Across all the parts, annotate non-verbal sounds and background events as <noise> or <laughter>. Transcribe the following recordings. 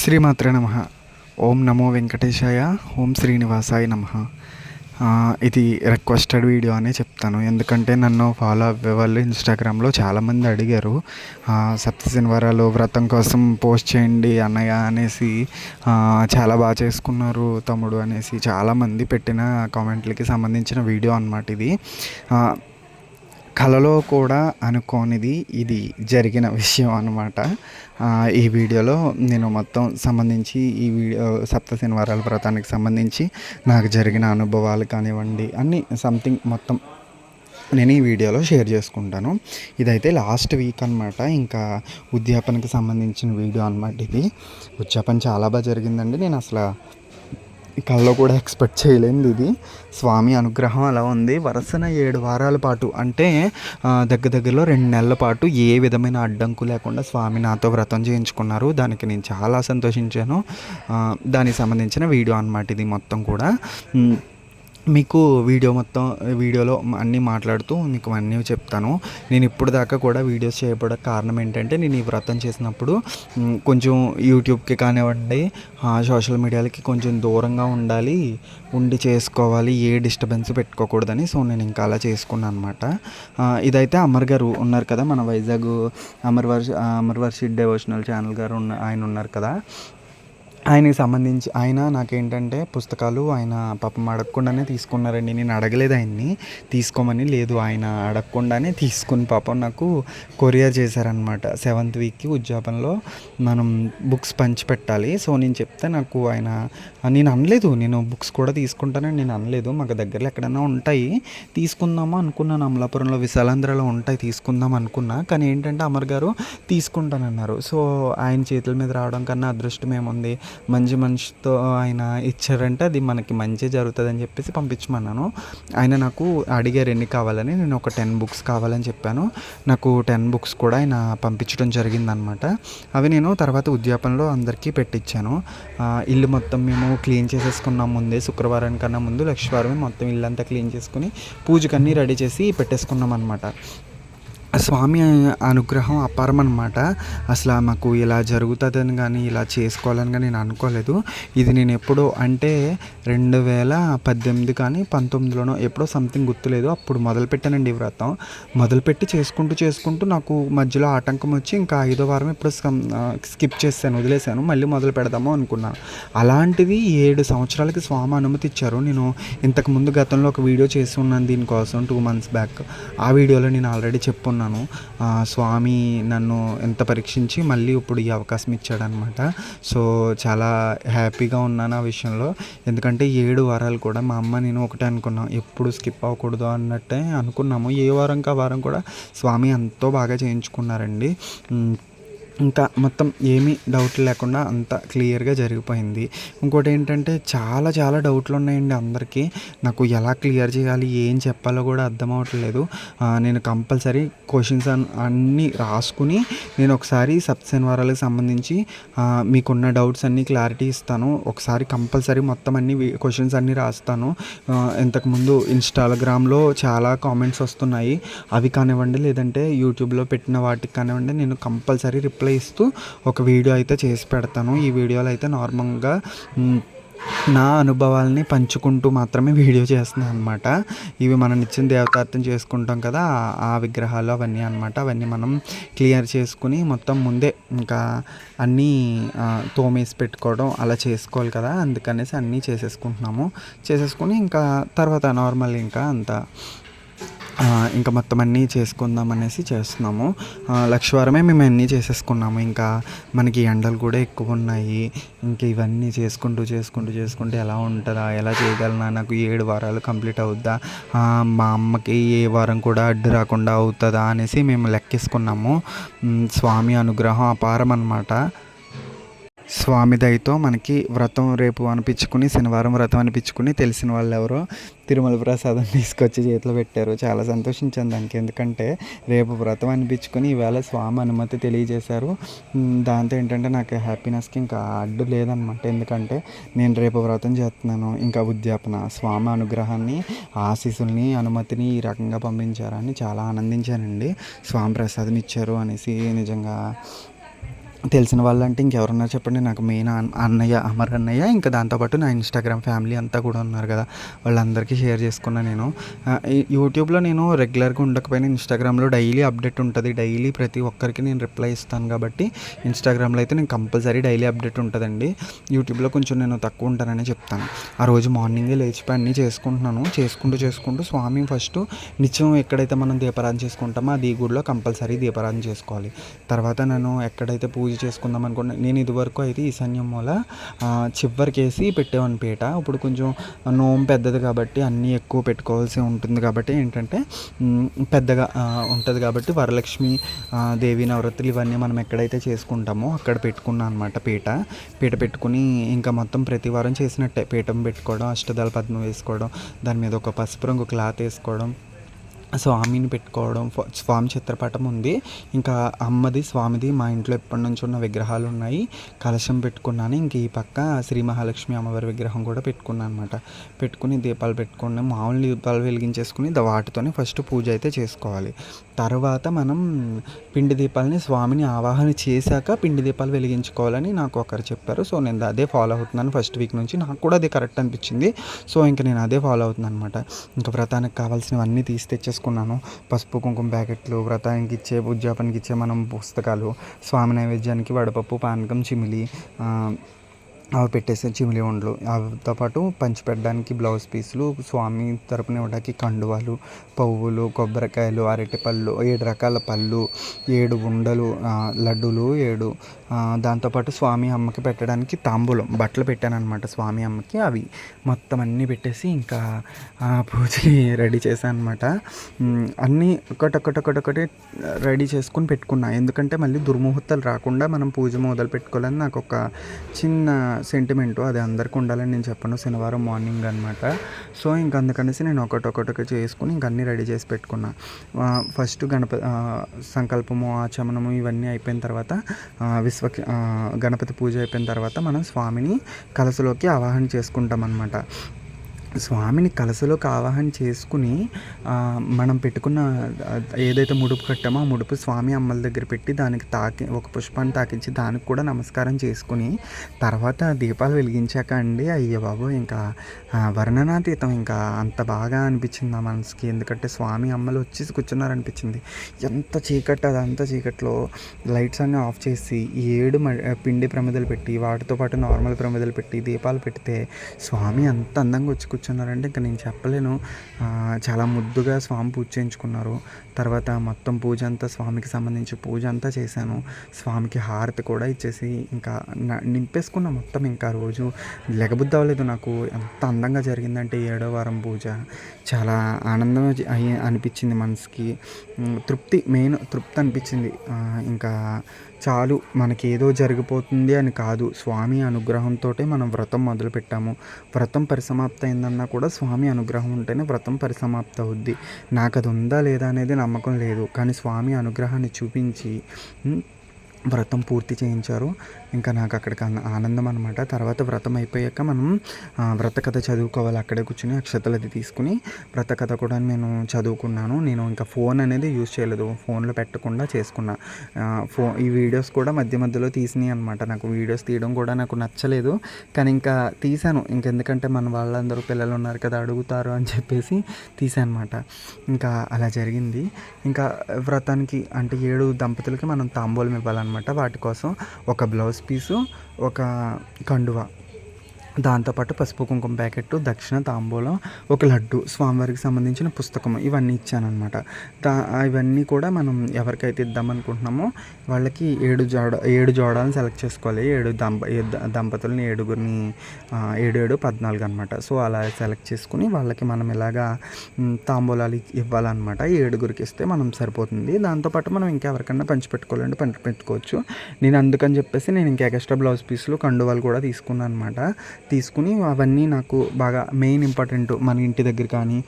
శ్రీమాత్రే నమ. ఓం నమో వెంకటేశాయ ఓం శ్రీనివాసాయ నమ. ఇది రిక్వెస్టెడ్ వీడియో అనే చెప్తాను. ఎందుకంటే నన్ను ఫాలో అవ్వే వాళ్ళు ఇన్స్టాగ్రామ్లో చాలామంది అడిగారు. సప్త శనివారాలు వ్రతం కోసం పోస్ట్ చేయండి అన్నయ్య అనేసి చాలా బాగా చేసుకున్నారు తమ్ముడు అనేసి చాలామంది పెట్టిన కామెంట్లకి సంబంధించిన వీడియో అన్నమాట ఇది. కలలో కూడా అనుకోనిది ఇది జరిగిన విషయం అనమాట ఈ వీడియోలో నేను మొత్తం సంబంధించి ఈ వీడియో సప్త శనివారాల వ్రతానికి సంబంధించి నాకు జరిగిన అనుభవాలు కానివ్వండి అన్ని సంథింగ్ మొత్తం నేను ఈ వీడియోలో షేర్ చేసుకుంటాను. ఇదైతే లాస్ట్ వీక్ అనమాట ఇంకా ఉద్యాపనకి సంబంధించిన వీడియో అనమాట ఇది. ఉద్యాపన చాలా బాగా జరిగిందండి. నేను అసలు కల్లో కూడా ఎక్స్పెక్ట్ చేయలేదు ఇది. స్వామి అనుగ్రహం అలా ఉంది. వరుసన ఏడు వారాల పాటు అంటే దగ్గర దగ్గరలో రెండు నెలల పాటు ఏ విధమైన అడ్డంకు లేకుండా స్వామి నాతో వ్రతం చేయించుకున్నారు. దానికి నేను చాలా సంతోషించాను. దానికి సంబంధించిన వీడియో అనమాట ఇది మొత్తం కూడా. మీకు వీడియో మొత్తం వీడియోలో అన్నీ మాట్లాడుతూ మీకు అన్నీ చెప్తాను. నేను ఇప్పుడు దాకా కూడా వీడియోస్ చేయబడక కారణం ఏంటంటే నేను ఈ వ్రతం చేసినప్పుడు కొంచెం యూట్యూబ్కి కానివ్వండి సోషల్ మీడియాలకి కొంచెం దూరంగా ఉండాలి ఉండి చేసుకోవాలి ఏ డిస్టర్బెన్స్ పెట్టుకోకూడదని. సో నేను ఇంకా అలా చేసుకున్నాను అనమాట ఇదైతే అమర్ గారు ఉన్నారు కదా మన వైజాగ్ అమర్ వర్ష అమర్ వర్షిడ్ డెవోషనల్ ఛానల్ గారు ఉన్న ఆయన ఉన్నారు కదా. ఆయనకి సంబంధించి ఆయన నాకేంటంటే పుస్తకాలు ఆయన పాపం అడగకుండానే తీసుకున్నారండి. నేను అడగలేదు ఆయన్ని. తీసుకోమని లేదు. ఆయన అడగకుండానే తీసుకుని పాపం నాకు కొరియర్ చేశారనమాట సెవెంత్ వీక్కి ఉద్యాపనలో మనం బుక్స్ పంచి పెట్టాలి. సో నేను చెప్తే నాకు ఆయన నేను అనలేదు. నేను బుక్స్ కూడా తీసుకుంటానని నేను అనలేదు. మాకు దగ్గరలో ఎక్కడైనా ఉంటాయి. తీసుకుందామా అనుకున్నాను. అమలాపురంలో విశాలాంధ్రలో ఉంటాయి. తీసుకుందాం అనుకున్నా. కానీ ఏంటంటే అమర్ గారు తీసుకుంటానన్నారు. సో ఆయన చేతుల మీద రావడం కన్నా అదృష్టం ఏముంది? మంచి మనిషితో ఆయన ఇచ్చారంటే అది మనకి మంచి జరుగుతుందని చెప్పేసి పంపించమన్నాను. ఆయన నాకు అడిగారు ఎన్ని కావాలని నేను ఒక టెన్ బుక్స్ కావాలని చెప్పాను. నాకు టెన్ బుక్స్ కూడా ఆయన పంపించడం జరిగిందనమాట అవి నేను తర్వాత ఉద్యాపనలో అందరికీ పెట్టించాను ఇల్లు మొత్తం మేము క్లీన్ చేసేసుకున్నాం ముందే శుక్రవారం కన్నా ముందు లక్ష్మీవారం మొత్తం ఇల్లంతా క్లీన్ చేసుకుని పూజకన్నీ రెడీ చేసి పెట్టేసుకున్నాం అనమాట స్వామి అనుగ్రహం అపారం అనమాట అసలు మాకు ఇలా జరుగుతుందని కానీ ఇలా చేసుకోవాలని కానీ నేను అనుకోలేదు. ఇది నేను ఎప్పుడో అంటే రెండు వేల పద్దెనిమిది కానీ పంతొమ్మిదిలోనో ఎప్పుడో సంథింగ్ గుర్తులేదు. అప్పుడు మొదలుపెట్టానండి ఈ వ్రతం. మొదలుపెట్టి చేసుకుంటూ చేసుకుంటూ నాకు మధ్యలో ఆటంకం వచ్చి ఇంకా ఐదో వారం ఎప్పుడు స్కిప్ చేశాను వదిలేశాను. మళ్ళీ మొదలు పెడదాము అనుకున్నాను అలాంటిది ఏడు సంవత్సరాలకి స్వామి అనుమతి ఇచ్చారు. నేను ఇంతకుముందు గతంలో ఒక వీడియో చేసి ఉన్నాను దీనికోసం టూ మంత్స్ బ్యాక్ ఆ వీడియోలో నేను ఆల్రెడీ చెప్పున్నాను ఆ, స్వామి నన్ను ఎంత పరీక్షించి మళ్ళీ ఇప్పుడు ఈ అవకాశం ఇచ్చాడనమాట. సో చాలా హ్యాపీగా ఉన్నాను ఆ విషయంలో. ఎందుకంటే ఏడు వారాలు కూడా మా అమ్మ నేను ఒకటే అనుకున్నాం. ఎప్పుడు స్కిప్ అవ్వకూడదు అన్నట్టే అనుకున్నాము. ఏ వారం కా వారం కూడా స్వామి ఎంతో బాగా చేయించుకున్నారండి. ఇంకా మొత్తం ఏమీ డౌట్ లేకుండా అంత క్లియర్గా జరిగిపోయింది. ఇంకోటి ఏంటంటే చాలా చాలా డౌట్లు ఉన్నాయండి అందరికీ. నాకు ఎలా క్లియర్ చేయాలి ఏం చెప్పాలో కూడా అర్థం అవ్వట్లేదు. నేను కంపల్సరీ క్వశ్చన్స్ అన్నీ రాసుకుని నేను ఒకసారి సబ్ శనివారాలకు సంబంధించి మీకున్న డౌట్స్ అన్నీ క్లారిటీ ఇస్తాను. ఒకసారి కంపల్సరీ మొత్తం అన్ని క్వశ్చన్స్ అన్నీ రాస్తాను. ఇంతకుముందు ఇన్స్టాగ్రామ్లో చాలా కామెంట్స్ వస్తున్నాయి. అవి కానివ్వండి లేదంటే యూట్యూబ్లో పెట్టిన వాటికి కానివ్వండి నేను కంపల్సరీ రిప్లై ఇస్తూ ఒక వీడియో అయితే చేసి పెడతాను. ఈ వీడియోలో అయితే నార్మల్గా నా అనుభవాల్ని పంచుకుంటూ మాత్రమే వీడియో చేస్తున్నాను అనమాట ఇవి మనం నిత్యం దేవతార్థం చేసుకుంటాం కదా ఆ- విగ్రహాలు అవన్నీ అనమాట అవన్నీ మనం క్లియర్ చేసుకుని మొత్తం ముందే ఇంకా అన్నీ తోమేసి పెట్టుకోవడం అలా చేసుకోవాలి కదా అందుకనేసి అన్నీ చేసేసుకుంటున్నాము. చేసేసుకుని ఇంకా తర్వాత నార్మల్ ఇంకా అంత ఇంకా మొత్తం అన్నీ చేసుకుందాం అనేసి చేస్తున్నాము. ఆ, లక్షవారమే మేము అన్నీ చేసేసుకున్నాము. ఇంకా మనకి ఎండలు కూడా ఎక్కువ ఉన్నాయి. ఇంకా ఇవన్నీ చేసుకుంటూ చేసుకుంటూ చేసుకుంటూ ఎలా ఉంటుందా ఎలా చేయగలనా నాకు ఏడు వారాలు కంప్లీట్ అవుద్దా మా అమ్మకి ఏ వారం కూడా అడ్డు రాకుండా అవుతుందా అనేసి మేము లెక్కేసుకున్నాము. స్వామి అనుగ్రహం అపారం అన్నమాట స్వామి దయతో మనకి వ్రతం రేపు అనిపించుకుని శనివారం వ్రతం అనిపించుకుని తెలిసిన వాళ్ళు ఎవరో తిరుమల ప్రసాదం <laughs> తీసుకొచ్చి చేతిలో పెట్టారు. చాలా సంతోషించాను దానికి. ఎందుకంటే రేపు వ్రతం అనిపించుకుని ఈవేళ స్వామి అనుమతి తెలియజేశారు. దాంతో ఏంటంటే నాకు హ్యాపీనెస్కి ఇంకా అడ్డు లేదనమాట. ఎందుకంటే నేను రేపు వ్రతం చేస్తున్నాను. ఇంకా ఉద్యాపన స్వామి అనుగ్రహాన్ని ఆశీస్సుల్ని అనుమతిని ఈ రకంగా పంపించారని చాలా ఆనందించానండి. స్వామి ప్రసాదం ఇచ్చారు అనేసి నిజంగా తెలిసిన వాళ్ళంటే ఇంకెవరున్నారు చెప్పండి. నాకు మెయిన్ అన్- అన్నయ్య అమర్ అన్నయ్య ఇంకా దాంతోపాటు నా ఇన్స్టాగ్రామ్ ఫ్యామిలీ అంతా కూడా ఉన్నారు కదా. వాళ్ళందరికీ షేర్ చేసుకున్నా నేను. యూట్యూబ్లో నేను రెగ్యులర్గా ఉండకపోయినా ఇన్స్టాగ్రామ్లో డైలీ అప్డేట్ ఉంటుంది. డైలీ ప్రతి ఒక్కరికి నేను రిప్లై ఇస్తాను కాబట్టి ఇన్స్టాగ్రామ్లో అయితే నేను కంపల్సరీ డైలీ అప్డేట్ ఉంటుందండి. యూట్యూబ్లో కొంచెం నేను తక్కువ ఉంటానని చెప్తాను. ఆ రోజు మార్నింగే లేచిపోయి అన్నీ చేసుకుంటున్నాను. చేసుకుంటూ చేసుకుంటూ స్వామి ఫస్ట్ నిత్యం ఎక్కడైతే మనం దీపారాధన చేసుకుంటామో అది గుడిలో కంపల్సరీ దీపారాధన చేసుకోవాలి. తర్వాత నేను ఎక్కడైతే పూజ చేసుకుందాం అనుకున్నా నేను ఇదివరకు అయితే ఈశాన్యం మూల చివరికేసి చివరికి వేసి పీట. ఇప్పుడు కొంచెం నోము పెద్దది కాబట్టి అన్నీ ఎక్కువ పెట్టుకోవాల్సి ఉంటుంది కాబట్టి ఏంటంటే పెద్దగా ఉంటుంది కాబట్టి వరలక్ష్మి దేవి నవరాత్రులు ఇవన్నీ మనం ఎక్కడైతే చేసుకుంటామో అక్కడ పెట్టుకున్నాను అనమాట పీట. పీట పెట్టుకుని ఇంకా మొత్తం ప్రతి వారం చేసినట్టే. పీఠం పెట్టుకోవడం అష్టదళ పద్మం వేసుకోవడం దాని మీద ఒక పసుపు రంగు క్లాత్ వేసుకోవడం స్వామిని పెట్టుకోవడం స్వామి చిత్రపటం ఉంది. ఇంకా అమ్మది స్వామిది మా ఇంట్లో ఎప్పటి నుంచి ఉన్న విగ్రహాలు ఉన్నాయి కలశం పెట్టుకున్నాను. ఇంక ఈ పక్క శ్రీ మహాలక్ష్మి అమ్మవారి విగ్రహం కూడా పెట్టుకున్నాను అనమాట పెట్టుకుని దీపాలు పెట్టుకున్నాం. మామూలు దీపాలు వెలిగించేసుకుని వాటితోనే ఫస్ట్ పూజ అయితే చేసుకోవాలి. తర్వాత మనం పిండి దీపాలని స్వామిని ఆవాహన చేశాక పిండి దీపాలు వెలిగించుకోవాలని నాకు ఒకరు చెప్పారు. సో నేను అదే ఫాలో అవుతున్నాను. ఫస్ట్ వీక్ నుంచి నాకు కూడా అదే కరెక్ట్ అనిపించింది. సో ఇంక నేను అదే ఫాలో అవుతున్నాను అనమాట ఇంకా వ్రతానికి కావాల్సినవన్నీ తీసి తీసుకున్నాను పసుపు కుంకుమ ప్యాకెట్లు వ్రతానికి ఇచ్చే ఉద్యాపనకి ఇచ్చే మనం పుస్తకాలు స్వామి నైవేద్యానికి వడపప్పు పానకం చిమిలి అవి పెట్టేసే చిమిలి వండ్లు అవితో పాటు పంచిపెట్టడానికి బ్లౌజ్ పీసులు స్వామి తరపున ఇవ్వడానికి కండువాలు పువ్వులు కొబ్బరికాయలు అరటిపళ్ళు ఏడు రకాల పళ్ళు ఏడు ఉండలు లడ్డూలు ఏడు దాంతోపాటు స్వామి అమ్మకి పెట్టడానికి తాంబూలం బట్టలు పెట్టాను అనమాట స్వామి అమ్మకి. అవి మొత్తం అన్నీ పెట్టేసి ఇంకా ఆ, పూజకి రెడీ చేశాను అనమాట అన్నీ ఒకటొకటొకటొకటి రెడీ చేసుకుని పెట్టుకున్నా. ఎందుకంటే మళ్ళీ దుర్ముహూర్తాలు రాకుండా మనం పూజ మొదలు పెట్టుకోవాలని నాకు ఒక చిన్న సెంటిమెంటు అది అందరికీ ఉండాలని నేను చెప్పను శనివారం మార్నింగ్ అనమాట సో ఇంక అందుకనేసి నేను ఒకటొకటి చేసుకుని ఇంక అన్నీ రెడీ చేసి పెట్టుకున్నా. ఫస్ట్ గణప సంకల్పము ఆచమనము ఇవన్నీ అయిపోయిన తర్వాత విశ్వ విశ్వ గణపతి పూజ అయిపోయిన తర్వాత మనం స్వామిని కలసలోకి ఆవాహన చేసుకుంటాం అనమాట స్వామిని కలసలోకి ఆవాహన చేసుకుని మనం పెట్టుకున్న ఏదైతే ముడుపు కట్టామో ఆ ముడుపు స్వామి అమ్మల దగ్గర పెట్టి దానికి తాకి ఒక పుష్పాన్ని తాకించి దానికి కూడా నమస్కారం చేసుకుని తర్వాత దీపాలు వెలిగించాక అండి అయ్య బాబు ఇంకా వర్ణనాతీతం ఇంకా అంత బాగా అనిపించింది ఆ మనసుకి. ఎందుకంటే స్వామి అమ్మలు వచ్చేసి కూర్చున్నారనిపించింది. ఎంత చీకటి అదంతా చీకట్లో లైట్స్ అన్నీ ఆఫ్ చేసి ఏడు మ- పిండి ప్రమిదలు పెట్టి వాటితో పాటు నార్మల్ ప్రమిదలు పెట్టి దీపాలు పెడితే స్వామి అంత అందంగా వచ్చి కూర్చున్నారంటే ఇంకా నేను చెప్పలేను. చాలా ముద్దుగా స్వామి పూజ చేయించుకున్నారు. తర్వాత మొత్తం పూజ అంతా స్వామికి సంబంధించి పూజ అంతా చేశాను. స్వామికి హారతి కూడా ఇచ్చేసి ఇంకా నింపేసుకున్న మొత్తం ఇంకా రోజు. లెగబుద్ధి అవ్వలేదు నాకు. ఎంత అందంగా జరిగిందంటే ఏడో వారం పూజ. చాలా ఆనందం అయి- అనిపించింది మనసుకి. తృప్తి మెయిన్ తృప్తి అనిపించింది. ఇంకా చాలు మనకి ఏదో జరిగిపోతుంది అని కాదు. స్వామి అనుగ్రహంతో మనం వ్రతం మొదలుపెట్టాము. వ్రతం పరిసమాప్త అయిందన్నా కూడా స్వామి అనుగ్రహం ఉంటేనే వ్రతం పరిసమాప్త అవుద్ది నాకు అది ఉందా లేదా అనేది నమ్మకం లేదు. కానీ స్వామి అనుగ్రహాన్ని చూపించి వ్రతం పూర్తి చేయించారు. ఇంకా నాకు అక్కడికి ఆనందం అనమాట తర్వాత వ్రతం అయిపోయాక మనం వ్రత కథ చదువుకోవాలి. అక్కడే కూర్చుని అక్షతలు అది తీసుకుని వ్రత కథ కూడా నేను చదువుకున్నాను. నేను ఇంకా ఫోన్ అనేది యూజ్ చేయలేదు. ఫోన్లో పెట్టకుండా చేసుకున్నా. ఫో ఈ వీడియోస్ కూడా మధ్య మధ్యలో తీసినాయి అనమాట నాకు వీడియోస్ తీయడం కూడా నాకు నచ్చలేదు. కానీ ఇంకా తీశాను. ఇంకెందుకంటే మన వాళ్ళందరూ పిల్లలు ఉన్నారు కదా అడుగుతారు అని చెప్పేసి తీసాను అనమాట ఇంకా అలా జరిగింది. ఇంకా వ్రతానికి అంటే ఏడు దంపతులకి మనం తాంబూలం ఇవ్వాలన్నమాట. వాటి కోసం ఒక బ్లౌజ్ పీసు ఒక కండువ. దాంతోపాటు పసుపు కుంకుమ ప్యాకెట్ దక్షిణ తాంబూలం ఒక లడ్డు స్వామివారికి సంబంధించిన పుస్తకం ఇవన్నీ ఇచ్చానమాట దా ఇవన్నీ కూడా మనం ఎవరికైతే ఇద్దామనుకుంటున్నామో వాళ్ళకి ఏడు జోడ ఏడు జోడాలను సెలెక్ట్ చేసుకోవాలి. ఏడు దంప దంపతులని ఏడుగురిని ఏడు ఏడు పద్నాలుగు అనమాట సో అలా సెలెక్ట్ చేసుకుని వాళ్ళకి మనం ఇలాగా తాంబూలాలు ఇవ్వాలన్నమాట. ఏడుగురికి ఇస్తే మనం సరిపోతుంది. దాంతోపాటు మనం ఇంకెవరికన్నా పంచిపెట్టుకోవాలంటే పంచి పెట్టుకోవచ్చు. నేను అందుకని చెప్పేసి నేను ఇంకా ఎక్స్ట్రా బ్లౌజ్ పీసులు కండువాలు కూడా తీసుకున్నాను అనమాట తీసుకుని అవన్నీ నాకు బాగా మెయిన్ ఇంపార్టెంట్ మన ఇంటి దగ్గర కానీ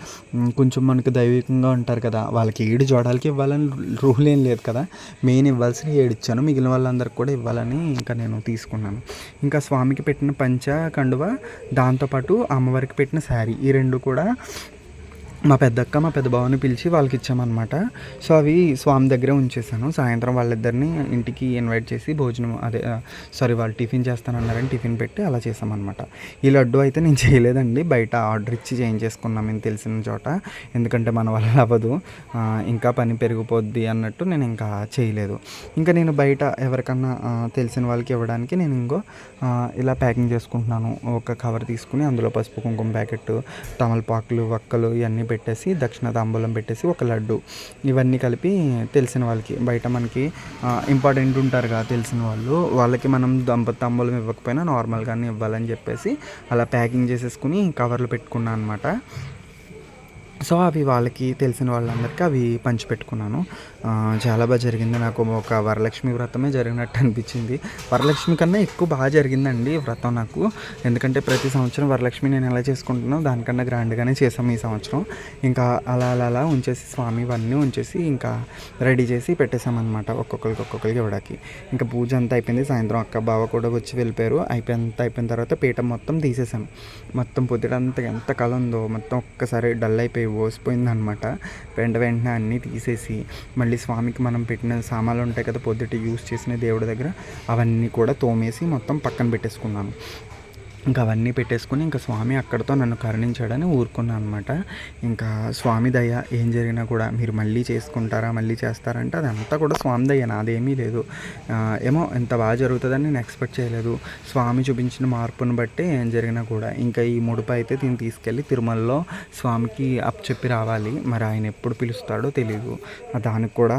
కొంచెం మనకు దైవికంగా ఉంటారు కదా వాళ్ళకి ఏడు జోడాలకి ఇవ్వాలని రూల్ ఏం లేదు కదా. మెయిన్ ఇవ్వాల్సిన ఏడు ఇచ్చాను మిగిలిన వాళ్ళందరికీ కూడా ఇవ్వాలని ఇంకా నేను తీసుకున్నాను. ఇంకా స్వామికి పెట్టిన పంచ కండువ దాంతోపాటు అమ్మవారికి పెట్టిన శారీ ఈ రెండు కూడా మా పెద్దక్క మా పెద్ద బావని పిలిచి వాళ్ళకి ఇచ్చామన్నమాట సో అవి స్వామి దగ్గరే ఉంచేసాను సాయంత్రం వాళ్ళిద్దరిని ఇంటికి ఇన్వైట్ చేసి భోజనం అదే సారీ వాళ్ళు టిఫిన్ చేస్తానన్నారని టిఫిన్ పెట్టి అలా చేసామన్నమాట ఈ లడ్డు అయితే నేను చేయలేదండి. బయట ఆర్డర్ ఇచ్చి చేయించేసుకున్నాం నేను తెలిసిన చోట. ఎందుకంటే మన వల్ల అవ్వదు. ఇంకా పని పెరిగిపోద్ది అన్నట్టు నేను ఇంకా చేయలేదు. ఇంకా నేను బయట ఎవరికన్నా తెలిసిన వాళ్ళకి ఇవ్వడానికి నేను ఇంకో ఇలా ప్యాకింగ్ చేసుకుంటున్నాను. ఒక కవర్ తీసుకుని అందులో పసుపు కుంకుమ ప్యాకెట్ తమలపాకులు వక్కలు ఇవన్నీ పెట్టేసి దక్షిణ తాంబూలం పెట్టేసి ఒక లడ్డు. ఇవన్నీ కలిపి తెలిసిన వాళ్ళకి బయట మనకి ఇంపార్టెంట్ ఉంటారు కదా తెలిసిన వాళ్ళు. వాళ్ళకి మనం దంప తాంబూలం ఇవ్వకపోయినా నార్మల్గానే ఇవ్వాలని చెప్పేసి అలా ప్యాకింగ్ చేసేసుకుని కవర్లు పెట్టుకున్నాను అనమాట సో అవి వాళ్ళకి తెలిసిన వాళ్ళందరికీ అవి పంచిపెట్టుకున్నాను చాలా బాగా జరిగింది. నాకు ఒక వరలక్ష్మి వ్రతమే జరిగినట్టు అనిపించింది. వరలక్ష్మి కన్నా ఎక్కువ బాగా జరిగిందండి ఈ వ్రతం నాకు. ఎందుకంటే ప్రతి సంవత్సరం వరలక్ష్మి నేను ఎలా చేసుకుంటున్నానో దానికన్నా గ్రాండ్గానే చేసాం ఈ సంవత్సరం. ఇంకా అలా అలా అలా ఉంచేసి స్వామి ఇవన్నీ ఉంచేసి ఇంకా రెడీ చేసి పెట్టేశామన్నమాట ఒక్కొక్కరికి ఒక్కొక్కరికి ఇవ్వడానికి. ఇంకా పూజ అంతా అయిపోయింది. సాయంత్రం అక్క బావ కూడా వచ్చి వెళ్ళిపోయారు. అయిపోయినంత అయిపోయిన తర్వాత పీఠం మొత్తం తీసేసాం మొత్తం పొద్దుడంతా ఎంత కళ ఉందో మొత్తం ఒక్కసారి డల్ అయిపోయి ఓసిపోయింది అనమాట వెంట వెంటనే అన్నీ తీసేసి మళ్ళీ స్వామికి మనం పెట్టిన సామాన్లు ఉంటాయి కదా పొద్దుట యూస్ చేసిన దేవుడి దగ్గర అవన్నీ కూడా తోమేసి మొత్తం పక్కన పెట్టేసుకున్నాను. ఇంకా అవన్నీ పెట్టేసుకుని ఇంకా స్వామి అక్కడితో నన్ను కరుణించాడని ఊరుకున్నాను అనమాట ఇంకా స్వామి దయ ఏం జరిగినా కూడా మీరు మళ్ళీ చేసుకుంటారా మళ్ళీ చేస్తారంటే అదంతా కూడా స్వామి దయ నాదేమీ లేదు. ఏమో ఎంత బాగా జరుగుతుందని నేను ఎక్స్పెక్ట్ చేయలేదు. స్వామి చూపించిన మార్పును బట్టి ఏం జరిగినా కూడా ఇంకా ఈ ముడుపు అయితే దీన్ని తీసుకెళ్ళి తిరుమలలో స్వామికి అప్ చెప్పి రావాలి. మరి ఆయన ఎప్పుడు పిలుస్తాడో తెలియదు దానికి కూడా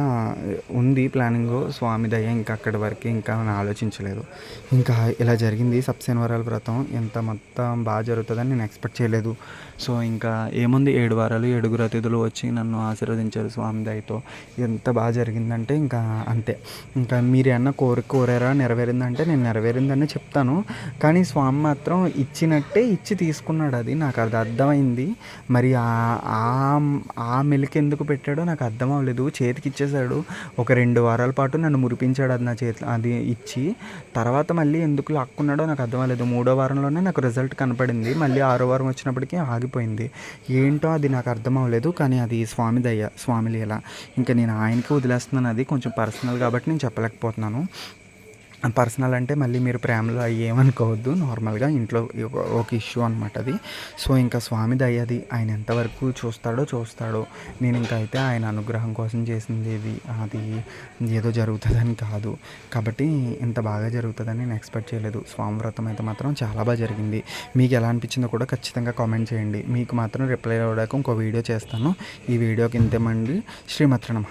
ఉంది ప్లానింగ్. స్వామి దయ ఇంకా అక్కడి వరకు ఇంకా ఆలోచించలేదు. ఇంకా ఇలా జరిగింది సప్శనివారాల వ్రతం. ఎంత మొత్తం బాగా జరుగుతుందని నేను ఎక్స్పెక్ట్ చేయలేదు. సో ఇంకా ఏముంది? ఏడు వారాలు ఏడుగురు అతిథులు వచ్చి నన్ను ఆశీర్వదించారు స్వామి దయతో. ఎంత బాగా జరిగిందంటే ఇంకా అంతే. ఇంకా మీరు ఏమన్నా కోరిక కోరారా నెరవేరిందంటే నేను నెరవేరిందని చెప్తాను. కానీ స్వామి మాత్రం ఇచ్చినట్టే ఇచ్చి తీసుకున్నాడు అది. నాకు అది అర్థమైంది. మరి ఆ- ఆ ఆ మెలికి ఎందుకు పెట్టాడో నాకు అర్థం అవ్వలేదు. చేతికి ఇచ్చేసాడు ఒక రెండు వారాల పాటు నన్ను మురిపించాడు అది నా చేతిలో అది ఇచ్చి. తర్వాత మళ్ళీ ఎందుకు లాక్కున్నాడో నాకు అర్థం అవ్వలేదు. మూడో వారంలోనే నాకు రిజల్ట్ కనపడింది. మళ్ళీ ఆరో వారం వచ్చినప్పటికీ ఆగిపోయింది. ఏంటో అది నాకు అర్థం అవ్వలేదు కానీ అది స్వామి దయ స్వామి లీల. ఇంకా నేను ఆయనకి వదిలేస్తున్నాను. అది కొంచెం పర్సనల్ కాబట్టి నేను చెప్పలేకపోతున్నాను. పర్సనల్ అంటే మళ్ళీ మీరు ప్రేమలో అవి ఏమనుకోవద్దు నార్మల్గా ఇంట్లో ఒక- ఇష్యూ అనమాట అది. సో ఇంకా స్వామి దయ్యది ఆయన ఎంతవరకు చూస్తాడో చూస్తాడో. నేను ఇంకా అయితే ఆయన అనుగ్రహం కోసం చేసింది ఇది అది ఏదో జరుగుతుందని కాదు. కాబట్టి ఇంత బాగా జరుగుతుందని నేను ఎక్స్పెక్ట్ చేయలేదు. స్వామి వ్రతం అయితే మాత్రం చాలా బాగా జరిగింది. మీకు ఎలా అనిపించిందో కూడా ఖచ్చితంగా కామెంట్ చేయండి. మీకు మాత్రం రిప్లై అవ్వడానికి ఇంకో వీడియో చేస్తాను. ఈ వీడియోకి ఇంతేమండి. శ్రీమత్ర నమ.